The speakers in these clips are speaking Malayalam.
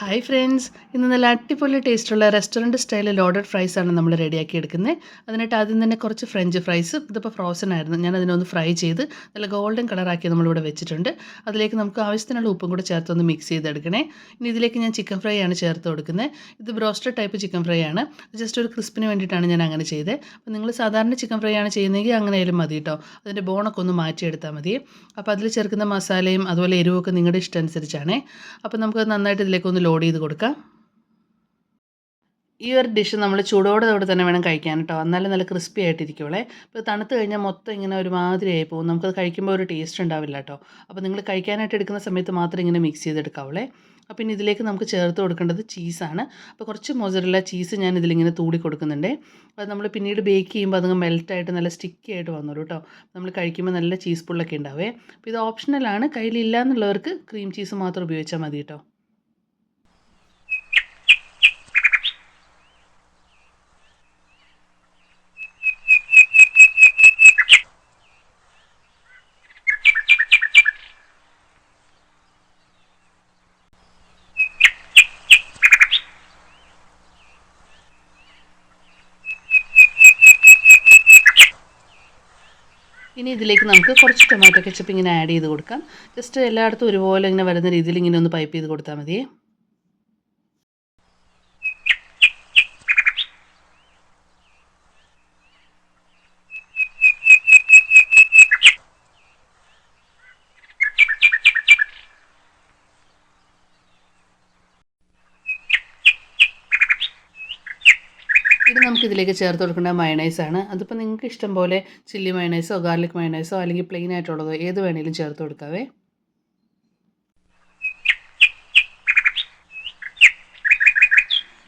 ഹായ് ഫ്രണ്ട്സ് ഇന്ന് നല്ല അടിപൊളി ടേസ്റ്റുള്ള റെസ്റ്റോറന്റ് സ്റ്റൈൽ ലോഡഡ് ഫ്രൈസ് ആണ് നമ്മൾ റെഡിയാക്കി എടുക്കുന്നത്. അതിനായിട്ട് ആദ്യം തന്നെ കുറച്ച് ഫ്രഞ്ച് ഫ്രൈസ് ഇതിപ്പോൾ ഫ്രോസൺ ആയിരുന്നു. ഞാൻ അതിനൊന്ന് ഫ്രൈ ചെയ്ത് നല്ല ഗോൾഡൻ കളറാക്കി നമ്മളിവിടെ വെച്ചിട്ടുണ്ട്. അതിലേക്ക് നമുക്ക് ആവശ്യത്തിനുള്ള ഉപ്പും കൂടെ ചേർത്തൊന്ന് മിക്സ് ചെയ്തെടുക്കണേ. ഇനി ഇതിലേക്ക് ഞാൻ ചിക്കൻ ഫ്രൈ ആണ് ചേർത്ത് കൊടുക്കുന്നത്. ഇത് ബ്രോസ്റ്റഡ് ടൈപ്പ് ചിക്കൻ ഫ്രൈ ആണ്. ജസ്റ്റ് ഒരു ക്രിസ്പിന് വേണ്ടിയിട്ടാണ് ഞാൻ അങ്ങനെ ചെയ്തത് അപ്പോൾ നിങ്ങൾ സാധാരണ ചിക്കൻ ഫ്രൈ ആണ് ചെയ്യുന്നതെങ്കിൽ അങ്ങനെ ആയാലും മതി കേട്ടോ അതിന്റെ ബോണൊക്കെ ഒന്ന് മാറ്റിയെടുത്താൽ മതി. അപ്പോൾ അതിൽ ചേർക്കുന്ന മസാലയും അതുപോലെ എരിവൊക്കെ നിങ്ങളുടെ ഇഷ്ടം അനുസരിച്ചാണേ അപ്പോൾ നമുക്ക് നന്നായിട്ട് ഇതിലേക്ക് ഒന്ന് ലോഡ് ചെയ്ത് കൊടുക്കാം. ഈ ഒരു ഡിഷ് നമ്മൾ ചൂടോടെ തന്നെ വേണം കഴിക്കാൻ കേട്ടോ എന്നാലും നല്ല ക്രിസ്പി ആയിട്ടിരിക്കുള്ളേ അപ്പോൾ തണുത്ത് കഴിഞ്ഞാൽ മൊത്തം ഇങ്ങനെ ഒരുമാതിരി ആയി പോകും. നമുക്കത് കഴിക്കുമ്പോൾ ഒരു ടേസ്റ്റ് ഉണ്ടാവില്ല കേട്ടോ അപ്പോൾ നിങ്ങൾ കഴിക്കാനായിട്ട് എടുക്കുന്ന സമയത്ത് മാത്രം ഇങ്ങനെ മിക്സ് ചെയ്തെടുക്കാവുള്ളേ അപ്പോൾ ഇനി ഇതിലേക്ക് നമുക്ക് ചേർത്ത് കൊടുക്കേണ്ടത് ചീസാണ് അപ്പോൾ കുറച്ച് മൊസറുള്ള ചീസ് ഞാൻ ഇതിലിങ്ങനെ തൂടി കൊടുക്കുന്നുണ്ട്. അത് നമ്മൾ പിന്നീട് ബേക്ക് ചെയ്യുമ്പോൾ അതങ്ങ് മെൽറ്റായിട്ട് നല്ല സ്റ്റിക്കി ആയിട്ട് വന്നോളൂ കേട്ടോ നമ്മൾ കഴിക്കുമ്പോൾ നല്ല ചീസ് പുള്ളൊക്കെ ഉണ്ടാവേ. അപ്പോൾ ഇത് ഓപ്ഷണലാണ് കയ്യിലില്ല എന്നുള്ളവർക്ക് ക്രീം ചീസ് മാത്രം ഉപയോഗിച്ചാൽ മതി കേട്ടോ ഇനി ഇതിലേക്ക് നമുക്ക് കുറച്ച് ടൊമാറ്റോ കെച്ചപ്പ് ഇങ്ങനെ ആഡ് ചെയ്ത് കൊടുക്കാം. ജസ്റ്റ് എല്ലായിടത്തും ഒരുപോലെ ഇങ്ങനെ വരുന്ന രീതിയിൽ ഇങ്ങനെ ഒന്ന് പൈപ്പ് ചെയ്ത് കൊടുത്താൽ മതി ഇനി നമുക്ക് ഇതിലേക്ക് ചേർത്ത് കൊടുക്കേണ്ട മയണൈസാണ് അതിപ്പോൾ നിങ്ങൾക്ക് ഇഷ്ടം പോലെ ചില്ലി മയണൈസോ ഗാർലിക് മയണൈസോ അല്ലെങ്കിൽ പ്ലെയിൻ ആയിട്ടുള്ളതോ ഏത് വേണേലും ചേർത്ത് കൊടുക്കാവേ.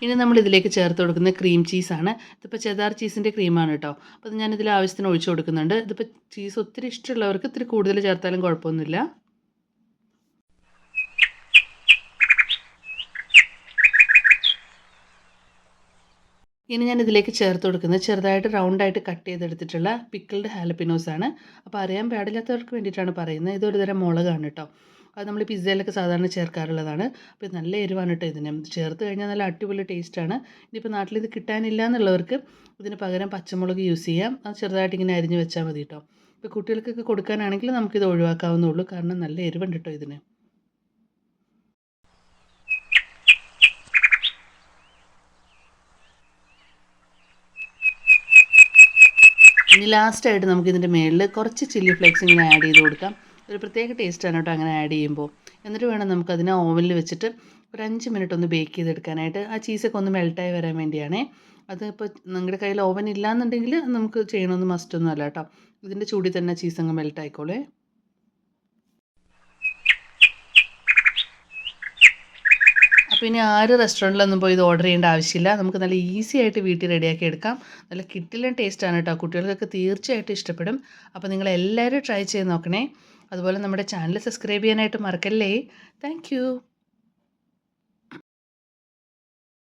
ഇനി നമ്മൾ ഇതിലേക്ക് ചേർത്ത് കൊടുക്കുന്ന ക്രീം ചീസാണ് ഇതിപ്പോൾ ചെതാർ ചീസിന്റെ ക്രീമാണ് കേട്ടോ അപ്പോൾ അത് ഞാനിതിൽ ആവശ്യത്തിന് ഒഴിച്ചു കൊടുക്കുന്നുണ്ട്. ഇതിപ്പോൾ ചീസ് ഒത്തിരി ഇഷ്ടമുള്ളവർക്ക് ഇത്തിരി കൂടുതൽ ചേർത്താലും കുഴപ്പമൊന്നുമില്ല. ഇനി ഞാൻ ഇതിലേക്ക് ചേർത്ത് കൊടുക്കുന്നത് ചെറുതായിട്ട് റൗണ്ടായിട്ട് കട്ട് ചെയ്തെടുത്തിട്ടുള്ള പിക്കിൾഡ് ഹാലപ്പിനോസ് ആണ്. അപ്പോൾ അറിയാൻ പാടില്ലാത്തവർക്ക് വേണ്ടിയിട്ടാണ് പറയുന്നത്. ഇതൊരു തരം മുളകാണ് കേട്ടോ അത് നമ്മൾ പിസ്സയിലൊക്കെ സാധാരണ ചേർക്കാറുള്ളതാണ്. അപ്പോൾ നല്ല എരിവാണ് കേട്ടോ ഇതിന്. ചേർത്ത് കഴിഞ്ഞാൽ നല്ല അടിപൊളി ടേസ്റ്റാണ് ഇനിയിപ്പോൾ നാട്ടിൽ ഇത് കിട്ടാനില്ല എന്നുള്ളവർക്ക് ഇതിന് പകരം പച്ചമുളക് യൂസ് ചെയ്യാം. അത് ചെറുതായിട്ട് ഇങ്ങനെ അരിഞ്ഞ് വെച്ചാൽ മതി കേട്ടോ ഇപ്പോൾ കുട്ടികൾക്കൊക്കെ കൊടുക്കാനാണെങ്കിൽ നമുക്കിത് ഒഴിവാക്കാവുന്നുള്ളൂ കാരണം നല്ല എരിവുണ്ട് കേട്ടോ ഇതിന്. ഇനി ലാസ്റ്റായിട്ട് നമുക്ക് ഇതിന്റെ മുകളിൽ കുറച്ച് ചില്ലി ഫ്ലേക്സ് ഇങ്ങനെ ആഡ് ചെയ്ത് കൊടുക്കാം. ഒരു പ്രത്യേക ടേസ്റ്റാണ് കേട്ടോ അങ്ങനെ ആഡ് ചെയ്യുമ്പോൾ എന്നിട്ട് വേണം നമുക്കതിനെ ഓവനിൽ വെച്ചിട്ട് ഒരു അഞ്ച് മിനിറ്റ് ഒന്ന് ബേക്ക് ചെയ്തെടുക്കാനായിട്ട്. ആ ചീസൊക്കെ ഒന്ന് മെൽട്ടായി വരാൻ വേണ്ടിയാണേ. അത് ഇപ്പോൾ നിങ്ങളുടെ കയ്യിൽ ഓവൻ ഇല്ലാന്നുണ്ടെങ്കിൽ നമുക്ക് ചെയ്യണമെന്ന് മസ്റ്റൊന്നും അല്ല കേട്ടോ. ഇതിന്റെ ചൂടിൽ തന്നെ ചീസ് അങ്ങ് മെൽട്ടായിക്കോളേ ഇനി ആര് റെസ്റ്റോറന്റിലൊന്നും പോയി ഇത് ഓർഡർ ചെയ്യേണ്ട ആവശ്യമില്ല. നമുക്ക് നല്ല ഈസി ആയിട്ട് വീട്ടിൽ റെഡിയാക്കി എടുക്കാം. നല്ല കിട്ടിലും ടേസ്റ്റാണ് കേട്ടോ കുട്ടികൾക്കൊക്കെ തീർച്ചയായിട്ടും ഇഷ്ടപ്പെടും. അപ്പോൾ നിങ്ങൾ എല്ലാവരും ട്രൈ ചെയ്ത് നോക്കണേ. അതുപോലെ നമ്മുടെ ചാനൽ സബ്സ്ക്രൈബ് ചെയ്യാനായിട്ട് മറക്കല്ലേ? താങ്ക്